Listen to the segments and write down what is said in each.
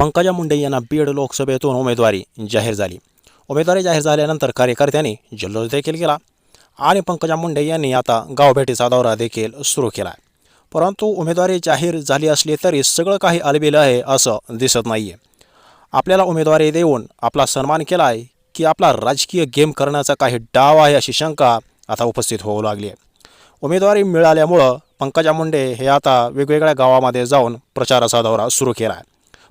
पंकजा मुंडे यांना बीड लोकसभेतून उमेदवारी जाहीर झाली. उमेदवारी जाहीर झाल्यानंतर कार्यकर्त्यांनी जल्लोष देखील केला आणि पंकजा मुंडे यांनी आता गावभेटीचा दौरा देखील सुरू केला. आहे परंतु उमेदवारी जाहीर झाली असली तरी सगळं काही अलबेलं आहे असं दिसत नाही आहे आपल्याला उमेदवारी देऊन आपला सन्मान केला आहे की आपला राजकीय गेम करण्याचा काही डाव आहे अशी शंका आता उपस्थित होऊ लागली आहे. उमेदवारी मिळाल्यामुळं पंकजा मुंडे हे आता वेगवेगळ्या गावामध्ये जाऊन प्रचाराचा दौरा सुरू केला आहे.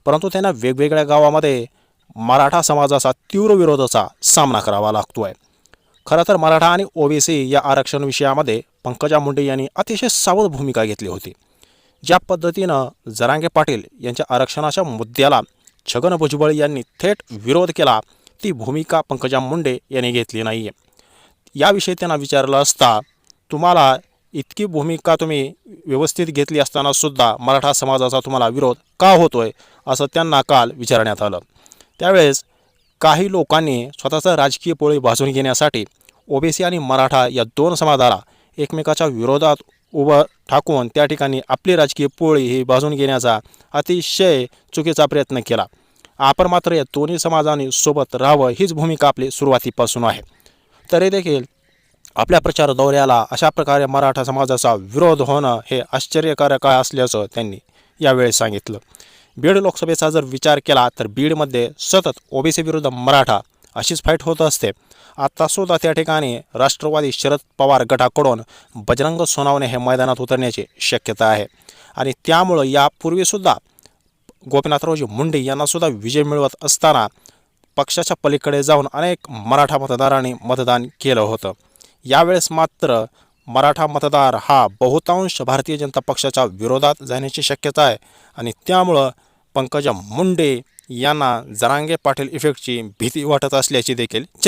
परंतु त्यांना वेगवेगळ्या गावामध्ये मराठा समाजाचा तीव्र विरोधाचा सामना करावा लागतो आहे खरं तर मराठा आणि ओबीसी या आरक्षण विषयामध्ये पंकजा मुंडे यांनी अतिशय सावध भूमिका घेतली होती. ज्या पद्धतीनं जरांगे पाटील यांच्या आरक्षणाच्या मुद्द्याला छगन भुजबळ यांनी थेट विरोध केला ती भूमिका पंकजा मुंडे यांनी घेतली नाही आहे याविषयी त्यांना विचारलं असता तुम्हाला इतकी भूमिका तुम्ही व्यवस्थित घेतली असताना सुद्धा मराठा समाजाचा तुम्हाला विरोध का होतोय असं त्यांना काल विचारण्यात आलं. त्यावेळेस काही लोकांनी स्वतःचा राजकीय पोळी भाजून घेण्यासाठी ओबीसी आणि मराठा या दोन समाजाला एकमेकाच्या विरोधात उभं ठाकून त्या ठिकाणी आपली राजकीय पोळी ही भाजून घेण्याचा अतिशय चुकीचा प्रयत्न केला. आपण मात्र या दोन्ही समाजाने सोबत राहावं हीच भूमिका आपली सुरुवातीपासून आहे. तरी देखील आपल्या प्रचार दौऱ्याला अशा प्रकारे मराठा समाजाचा विरोध होणं हे आश्चर्यकारक काय असल्याचं त्यांनी यावेळी सांगितलं. बीड लोकसभेचा जर विचार केला तर बीडमध्ये सतत ओबीसी विरुद्ध मराठा अशीच फाईट होत असते. आत्तासुद्धा त्या ठिकाणी राष्ट्रवादी शरद पवार गटाकडून बजरंग सोनावणे हे मैदानात उतरण्याची शक्यता आहे. आणि त्यामुळं यापूर्वीसुद्धा गोपीनाथरावजी मुंडे यांनासुद्धा विजय मिळवत असताना पक्षाच्या पलीकडे जाऊन अनेक मराठा मतदारांनी मतदान केलं होतं. यावेळेस मात्र मराठा मतदार हा बहुतांश भारतीय जनता पक्षाच्या विरोधात जाण्याची शक्यता आहे. आणि त्यामुळं पंकजा मुंडे यांना जरांगे पाटील इफेक्टची भीती वाटत असल्याची देखील चर्चा